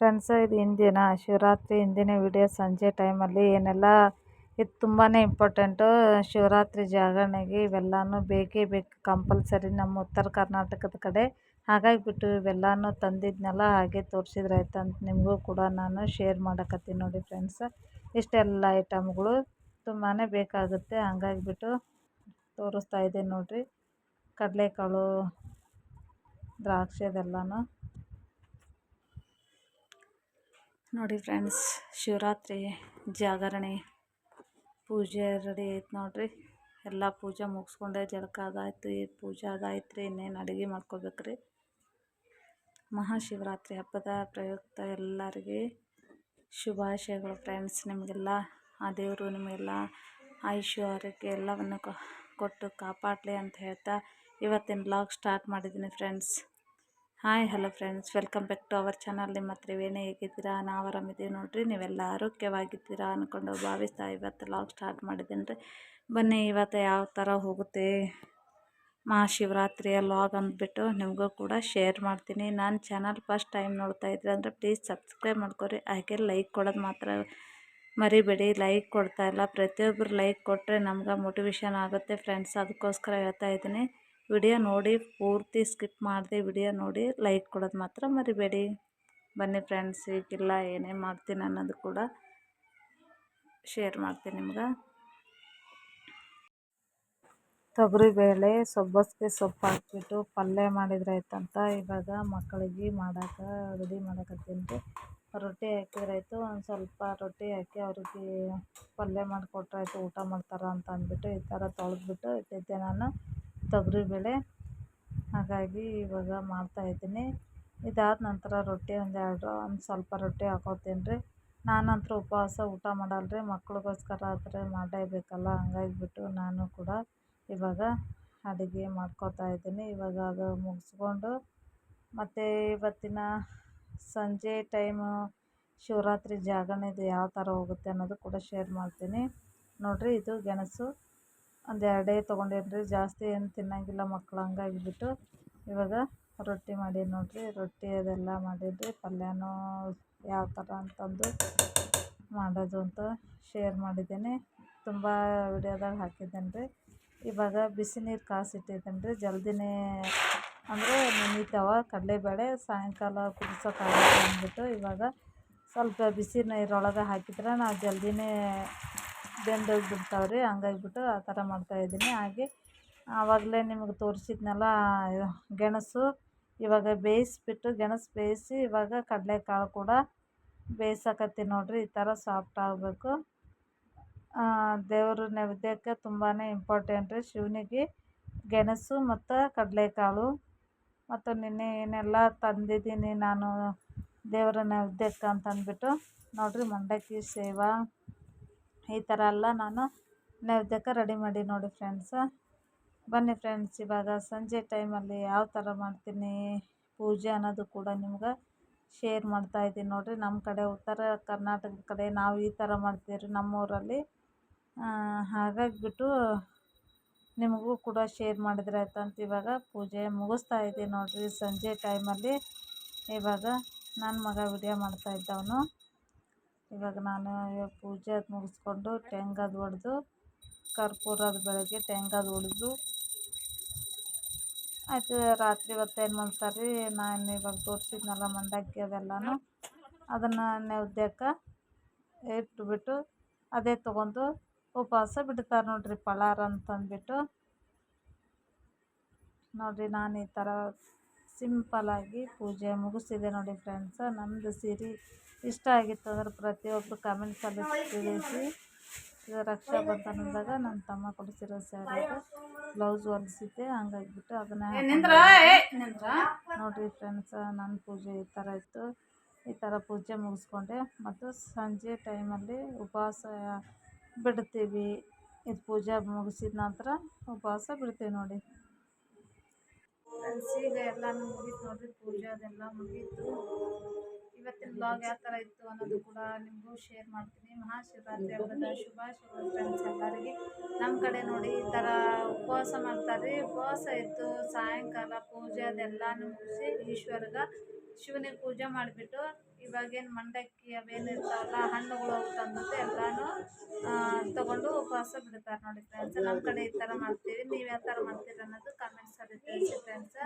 Friends ಇದು ಹಿಂದಿನ ಶಿವರಾತ್ರಿ ಹಿಂದಿನ ವಿಡಿಯೋ ಸಂಜೆ ಟೈಮಲ್ಲಿ ಏನೆಲ್ಲ ಇದು ತುಂಬಾ ಇಂಪಾರ್ಟೆಂಟು. ಶಿವರಾತ್ರಿ ಜಾಗರಣೆಗೆ ಇವೆಲ್ಲನೂ ಬೇಕೇ ಬೇಕು, ಕಂಪಲ್ಸರಿ ನಮ್ಮ ಉತ್ತರ ಕರ್ನಾಟಕದ ಕಡೆ. ಹಾಗಾಗಿ ಬಿಟ್ಟು ಇವೆಲ್ಲನೂ ತಂದಿದ್ನೆಲ್ಲ ಹಾಗೆ ತೋರಿಸಿದ್ರೆ ಆಯ್ತು ಅಂತ ನಿಮಗೂ ಕೂಡ ನಾನು ಶೇರ್ ಮಾಡಕತ್ತೀನಿ ನೋಡಿ ಫ್ರೆಂಡ್ಸ್. ಇಷ್ಟೆಲ್ಲ ಐಟಮ್ಗಳು ತುಂಬಾ ಬೇಕಾಗುತ್ತೆ. ಹಂಗಾಗಿಬಿಟ್ಟು ತೋರಿಸ್ತಾ ಇದ್ದೀನಿ ನೋಡಿರಿ. ಕಡಲೆಕಾಳು ದ್ರಾಕ್ಷಿ ಅದೆಲ್ಲನೂ ನೋಡಿ ಫ್ರೆಂಡ್ಸ್, ಶಿವರಾತ್ರಿ ಜಾಗರಣೆ, ಪೂಜೆ ರೆಡಿ ಐತೆ ನೋಡಿರಿ. ಎಲ್ಲ ಪೂಜೆ ಮುಗಿಸ್ಕೊಂಡೆ, ಜಳಕ ಅದಾಯ್ತು, ಈ ಪೂಜೆ ಅದಾಯ್ತು ರೀ ಇನ್ನೇನು ಅಡುಗೆ ಮಾಡ್ಕೋಬೇಕು ರೀ ಮಹಾಶಿವರಾತ್ರಿ ಹಬ್ಬದ ಪ್ರಯುಕ್ತ ಎಲ್ಲರಿಗೆ ಶುಭಾಶಯಗಳು ಫ್ರೆಂಡ್ಸ್ ನಿಮಗೆಲ್ಲ. ಆ ದೇವರು ನಿಮಗೆಲ್ಲ ಆಯುಷ್ಯ, ಆರೋಗ್ಯ ಎಲ್ಲವನ್ನು ಕೊಟ್ಟು ಕಾಪಾಡಲಿ ಅಂತ ಹೇಳ್ತಾ ಇವತ್ತಿನ ಬ್ಲಾಗ್ ಸ್ಟಾರ್ಟ್ ಮಾಡಿದ್ದೀನಿ friends. Hi, hello friends. Welcome back to our channel. ನಿಮ್ಮ ಹತ್ರ ಏನೇ ಹೇಗಿದ್ದೀರಾ? ನಾವು ಆರಾಮಿದ್ದೀವಿ ನೋಡಿರಿ. ನೀವೆಲ್ಲ ಆರೋಗ್ಯವಾಗಿದ್ದೀರಾ ಅಂದ್ಕೊಂಡು ಭಾವಿಸ್ತಾ ಇವತ್ತು ಲಾಗ್ ಸ್ಟಾರ್ಟ್ ಮಾಡಿದ್ದೀನಿ ರೀ ಬನ್ನಿ, ಇವತ್ತು ಯಾವ ಥರ ಹೋಗುತ್ತೆ? ಮಹಾಶಿವರಾತ್ರಿಯ ಲಾಗ್ ಅಂದ್ಬಿಟ್ಟು ನಿಮಗೂ ಕೂಡ ಶೇರ್ ಮಾಡ್ತೀನಿ. ನಾನು ಚಾನಲ್ ಫಸ್ಟ್ ಟೈಮ್ ನೋಡ್ತಾ ಇದ್ರೆ ಅಂದರೆ ಪ್ಲೀಸ್ ಸಬ್ಸ್ಕ್ರೈಬ್ ಮಾಡ್ಕೊರಿ. ಹಾಗೆ ಲೈಕ್ ಕೊಡೋದು ಮಾತ್ರ ಮರಿಬೇಡಿ. ಲೈಕ್ ಕೊಡ್ತಾ ಇಲ್ಲ. ಪ್ರತಿಯೊಬ್ಬರು ಲೈಕ್ ಕೊಟ್ಟರೆ ನಮ್ಗೆ ಮೋಟಿವೇಶನ್ ಆಗುತ್ತೆ. ಫ್ರೆಂಡ್ಸ್ ಅದಕ್ಕೋಸ್ಕರ ಹೇಳ್ತಾ ಇದ್ದೀನಿ. ವಿಡಿಯೋ ನೋಡಿ, ಪೂರ್ತಿ ಸ್ಕಿಪ್ ಮಾಡಿದೆ ವಿಡಿಯೋ ನೋಡಿ, ಲೈಕ್ ಕೊಡೋದು ಮಾತ್ರ ಮರಿಬೇಡಿ. ಬನ್ನಿ ಫ್ರೆಂಡ್ಸ್, ಈಗಿಲ್ಲ ಏನೇ ಮಾಡ್ತೀನಿ ಅನ್ನೋದು ಕೂಡ ಶೇರ್ ಮಾಡ್ತೀನಿ ನಿಮ್ಗೆ. ತೊಗರಿಬೇಳೆ ಸೊಬ್ಬಸ್ಗೆ ಸೊಪ್ಪು ಹಾಕ್ಬಿಟ್ಟು ಪಲ್ಯ ಮಾಡಿದ್ರೆ ಆಯ್ತಂತ. ಇವಾಗ ಮಕ್ಕಳಿಗೆ ಮಾಡೋಕೆ, ರೆಡಿ ಮಾಡಕತ್ತೀನಿ ರೊಟ್ಟಿ ಹಾಕಿದ್ರಾಯ್ತು ಒಂದು ಸ್ವಲ್ಪ ರೊಟ್ಟಿ ಹಾಕಿ ಅವ್ರಿಗೆ ಪಲ್ಯ ಮಾಡಿಕೊಟ್ರೆ ಆಯಿತು, ಊಟ ಮಾಡ್ತಾರೆ ಅಂತ ಅಂದ್ಬಿಟ್ಟು ಈ ಥರ ತೊಳೆದ್ಬಿಟ್ಟು ಇಟ್ಟಿದ್ದೆ ನಾನು. ತೊಗರಿಬೇಳೆ ಹಾಗಾಗಿ ಇವಾಗ ಮಾಡ್ತಾಯಿದ್ದೀನಿ ಇದಾದ ನಂತರ ರೊಟ್ಟಿ ಒಂದೆರಡು, ಒಂದು ಸ್ವಲ್ಪ ರೊಟ್ಟಿ ಹಾಕ್ಕೊಳ್ತೀನಿ ರೀ ನಾನಂತೂ ಉಪವಾಸ ಊಟ ಮಾಡಲ್ಲ ರೀ ಮಕ್ಳಿಗೋಸ್ಕರ ಆದರೆ ಮಾಡಲೇಬೇಕಲ್ಲ, ಹಂಗಾಗಿಬಿಟ್ಟು ನಾನು ಕೂಡ ಇವಾಗ ಅಡುಗೆ ಮಾಡ್ಕೊತಾ ಇದ್ದೀನಿ. ಇವಾಗ ಅದು ಮುಗಿಸ್ಕೊಂಡು ಮತ್ತು ಇವತ್ತಿನ ಸಂಜೆ ಟೈಮು ಶಿವರಾತ್ರಿ ಜಾಗರಣೆದು ಯಾವ ಥರ ಹೋಗುತ್ತೆ ಅನ್ನೋದು ಕೂಡ ಶೇರ್ ಮಾಡ್ತೀನಿ. ನೋಡಿರಿ, ಇದು ಗೆಣಸು. ಒಂದು ಎರಡೇ ತೊಗೊಂಡೇನಿ ರೀ ಜಾಸ್ತಿ ಏನು ತಿನ್ನೋಂಗಿಲ್ಲ ಮಕ್ಳು, ಹಂಗಾಗಿಬಿಟ್ಟು ಇವಾಗ ರೊಟ್ಟಿ ಮಾಡೀನಿ ನೋಡಿರಿ, ರೊಟ್ಟಿ ಅದೆಲ್ಲ ಮಾಡೀನಿ ಪಲ್ಯನೂ ಯಾವ ಥರ ಅಂತಂದು ಮಾಡೋದು ಅಂತ ಶೇರ್ ಮಾಡಿದ್ದೀನಿ. ತುಂಬ ವಿಡಿಯೋದಾಗ ಹಾಕಿದ್ದೇನೆ ರೀ ಇವಾಗ ಬಿಸಿ ನೀರು ಕಾಸಿಟ್ಟಿದ್ದೇನೆ ರೀ ಜಲ್ದಿನೇ ಅಂದರೆ ನೆನೀತಾವ ಕಡಲೆಬೇಳೆ ಸಾಯಂಕಾಲ ಕುದಿಸೋಕ್ಕಾಗತ್ತೆ ಅಂದ್ಬಿಟ್ಟು ಇವಾಗ ಸ್ವಲ್ಪ ಬಿಸಿ ನೀರೊಳಗೆ ಹಾಕಿದ್ರೆ ನಾವು ಜಲ್ದಿನೇ ಬೆಂದೋಗಿ ಬಿಡ್ತಾವೆ ರೀ ಹಂಗಾಗ್ಬಿಟ್ಟು ಆ ಥರ ಮಾಡ್ತಾಯಿದ್ದೀನಿ ಹಾಗೆ ಆವಾಗಲೇ ನಿಮಗೆ ತೋರಿಸಿದ್ನಲ್ಲ ಗೆಣಸು, ಇವಾಗ ಬೇಯಿಸ್ಬಿಟ್ಟು ಗೆಣಸು ಬೇಯಿಸಿ ಇವಾಗ ಕಡಲೆಕಾಳು ಕೂಡ ಬೇಯಿಸಕತ್ತೀನಿ ನೋಡಿರಿ, ಈ ಥರ ಸಾಫ್ಟ್ ಆಗಬೇಕು. ದೇವ್ರ ನೈವೇದ್ಯಕ್ಕೆ ತುಂಬಾ ಇಂಪಾರ್ಟೆಂಟ್ ರೀ ಶಿವನಿಗೆ ಗೆಣಸು ಮತ್ತು ಕಡಲೆಕಾಳು. ಮತ್ತು ನಿನ್ನೆ ಏನೆಲ್ಲ ತಂದಿದ್ದೀನಿ ನಾನು ದೇವರ ನೈವೇದ್ಯಕ್ಕೆ ಅಂತಂದ್ಬಿಟ್ಟು ನೋಡಿರಿ, ಮಂಡಕ್ಕಿ ಸೇವಾ. ಈ ಥರ ಎಲ್ಲ ನಾನು ನೈವೇದ್ಯಕ್ಕೆ ರೆಡಿ ಮಾಡಿ ನೋಡಿ ಫ್ರೆಂಡ್ಸ ಬನ್ನಿ ಫ್ರೆಂಡ್ಸ್ ಇವಾಗ ಸಂಜೆ ಟೈಮಲ್ಲಿ ಯಾವ ಥರ ಮಾಡ್ತೀನಿ, ಪೂಜೆ ಅನ್ನೋದು ಕೂಡ ನಿಮ್ಗೆ ಶೇರ್ ಮಾಡ್ತಾ ಇದ್ದೀನಿ ನೋಡಿರಿ. ನಮ್ಮ ಕಡೆ ಉತ್ತರ ಕರ್ನಾಟಕದ ಕಡೆ ನಾವು ಈ ಥರ ಮಾಡ್ತೀವಿ ರೀ ನಮ್ಮೂರಲ್ಲಿ ಹಾಗಾಗಿಬಿಟ್ಟು ನಿಮಗೂ ಕೂಡ ಶೇರ್ ಮಾಡಿದ್ರೆ ಆಯ್ತಂತ ಇವಾಗ ಪೂಜೆ ಮುಗಿಸ್ತಾ ಇದ್ದೀನಿ ನೋಡಿರಿ. ಸಂಜೆ ಟೈಮಲ್ಲಿ ಇವಾಗ ನನ್ನ ಮಗ ವಿಡಿಯೋ ಮಾಡ್ತಾಯಿದ್ದವನು ಇವಾಗ ನಾನು ಪೂಜೆ ಅದು ಮುಗಿಸ್ಕೊಂಡು ಟೆಂಗದು ಕರ್ಪೂರ ಕರ್ಪೂರದ ಬೆಳಗ್ಗೆ ಟೆಂಗದು ಹೊಡೆದು ಆಯಿತು, ರಾತ್ರಿ ಹೊತ್ತು ಏನು ಮಾಡ್ತಾರೆ ನಾನು ಇವಾಗ ತೋರಿಸಿದ್ನಲ್ಲ ಮಂಡಕ್ಕಿ ಅದೆಲ್ಲನೂ. ಅದನ್ನು ನೆವ್ದಕ್ಕೆ ಇಟ್ಬಿಟ್ಟು ಅದೇ ತೊಗೊಂಡು ಉಪವಾಸ ಬಿಡ್ತಾರೆ ನೋಡಿರಿ ಪಳಾರ ಅಂತಂದ್ಬಿಟ್ಟು. ನೋಡಿರಿ ನಾನು ಈ ಥರ ಸಿಂಪಲಾಗಿ ಪೂಜೆ ಮುಗಿಸಿದೆ ನೋಡಿ ಫ್ರೆಂಡ್ಸ ನಮ್ಮದು ಸೀರೆ ಇಷ್ಟ ಆಗಿತ್ತು ಅಂದ್ರೆ ಪ್ರತಿಯೊಬ್ಬರು ಕಮೆಂಟ್ಸಲ್ಲಿ ತಿಳಿಸಿ. ಇದು ರಕ್ಷಾ ಬಂಧನದಾಗ ನನ್ನ ತಮ್ಮ ಕೊಡಿಸಿರೋ ಸ್ಯಾರಿ ಬ್ಲೌಸ್ ಹೊಲಿಸಿದ್ದೆ ಹಂಗಾಗಿಬಿಟ್ಟು ಅದನ್ನ ನೋಡಿರಿ ಫ್ರೆಂಡ್ಸ ನನ್ನ ಪೂಜೆ ಈ ಥರ ಇತ್ತು. ಈ ಥರ ಪೂಜೆ ಮುಗಿಸ್ಕೊಂಡೆ. ಮತ್ತು ಸಂಜೆ ಟೈಮಲ್ಲಿ ಉಪವಾಸ ಬಿಡ್ತೀವಿ. ಇದು ಪೂಜೆ ಮುಗಿಸಿದ ನಂತರ ಉಪವಾಸ ಬಿಡ್ತೀವಿ ನೋಡಿ. ಫ್ರೆಂಡ್ಸ್ ಸೀರೆ ಎಲ್ಲನೂ ಮುಗೀತು ನೋಡಿರಿ, ಪೂಜೆ ಅದೆಲ್ಲ ಮುಗೀತು. ಇವತ್ತಿನ ಬ್ಲಾಗ್ ಯಾವ ಥರ ಇತ್ತು ಅನ್ನೋದು ಕೂಡ ನಿಮಗೂ ಶೇರ್ ಮಾಡ್ತೀನಿ. ಮಹಾಶಿವರಾತ್ರಿ ಹಬ್ಬದ ಶುಭಾಶಯ ಫ್ರೆಂಡ್ಸ್ ಎಲ್ಲರಿಗೆ. ನಮ್ಮ ಕಡೆ ನೋಡಿ ಈ ಥರ ಉಪವಾಸ ಮಾಡ್ತಾರೆ ಉಪವಾಸ ಇತ್ತು ಸಾಯಂಕಾಲ ಪೂಜೆ ಅದೆಲ್ಲ ಮುಗಿಸಿ ಈಶ್ವರ್ಗೆ ಶಿವನಿಗೆ ಪೂಜೆ ಮಾಡಿಬಿಟ್ಟು ಇವಾಗೇನು ಮಂಡಕ್ಕಿ ಅವೇನು ಇರ್ತಾವಲ್ಲ, ಹಣ್ಣುಗಳು ಅವು ತಂದು ಎಲ್ಲಾನು ತೊಗೊಂಡು ಉಪವಾಸ ಬಿಡ್ತಾರೆ ನೋಡಿ ಫ್ರೆಂಡ್ಸ್ ನಮ್ ಕಡೆ ಈ ತರ ಮಾಡ್ತೀವಿ, ನೀವು ಯಾವ ತರ ಮಾಡ್ತೀರಿ ಅನ್ನೋದು ಕಮೆಂಟ್ಸಲ್ಲಿ ತಿಳಿಸಿ ಫ್ರೆಂಡ್ಸ್